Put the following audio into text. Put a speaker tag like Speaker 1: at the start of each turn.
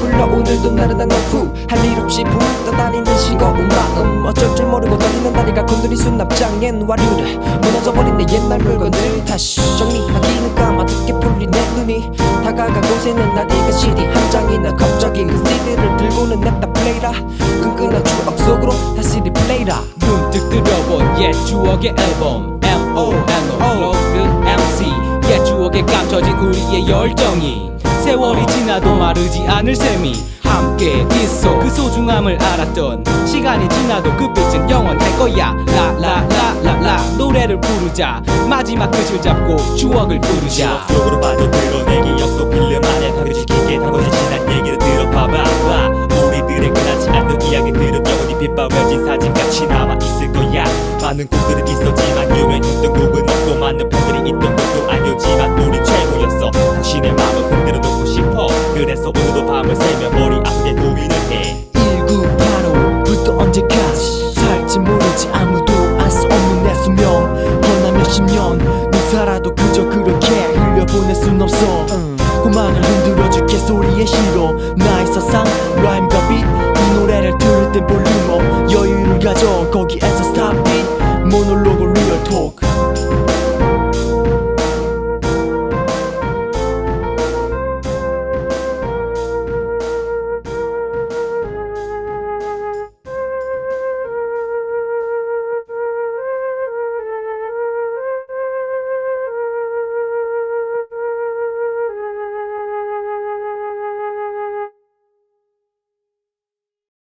Speaker 1: 불러 오늘도 나른한 오후 할 일 없이 붕 떠다니는 싱거운 마음. 어쩔 줄 모르고 떨리는 다리가 곤두리 수납장엔 와류를 무너져버린 내 옛날 물건들 다시 정리하기는 까마득게 풀린 내 눈이 다가간 곳에는 나디가 CD 한 장이나 갑자기 그 CD를 들고는 냅다 플레이라. 끈끈한 추억 속으로 다시 리플레이라.
Speaker 2: 문득 들어본 옛 추억의 앨범 M.O.N.O. 로드 MC 옛 추억에 감춰진 우리의 열정이 세월이 지나도 마르지 않을 셈이 함께 있어 그 소중함을 알았던 시간이 지나도 그 빛은 영원할 거야. 라라라라라. 노래를 부르자. 마지막 끝을 잡고 추억을 부르자.
Speaker 3: 속으로 빠져 드러내 기억 속 필름 안에 담겨진 깊게 담궈진 지난 얘기를 들어봐봐. 봐. 우리들의 끝나지 않는 이야기들은 영원히 빛바워진 사진같이 남아있을 거야. 많은 곡들은 있었지만 유명했던 곡은 없고 많은 팬들이 있던 것도 알려지만 그래서 오늘도 밤을 새며 머리 앞에 고민을 해. 1985부터 언제까지 살지 모르지 아무도 알 수 없는 내 수명. 허나 몇십 년 넌 살아도 그저 그렇게 흘려보낼 순 없어. 고만을 흔들어줄게.